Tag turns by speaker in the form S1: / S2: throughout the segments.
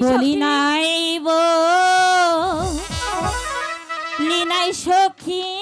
S1: বলি নাই নাইব লীনাই সখী।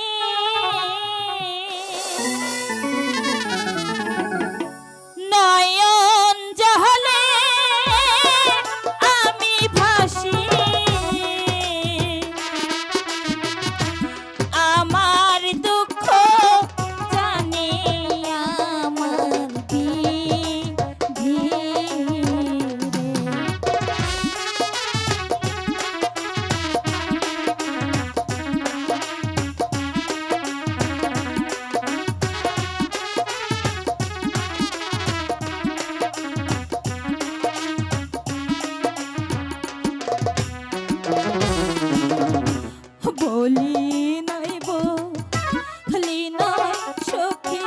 S1: সখী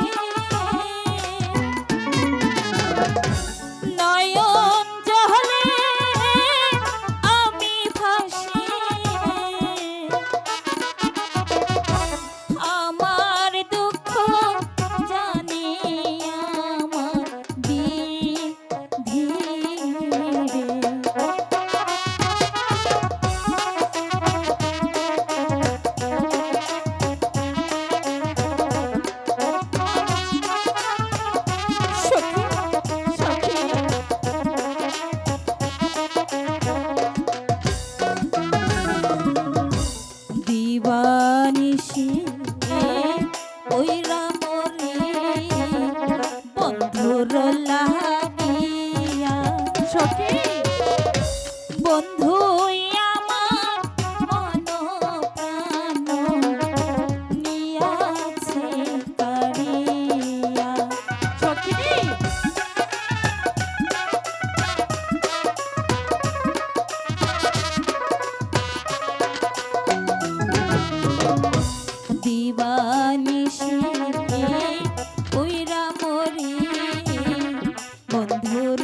S1: বন্ধু আমার মন প্রাণ নিয়াছে পারিয়া সখিনী দিবানিশি ওইরা বন্ধুর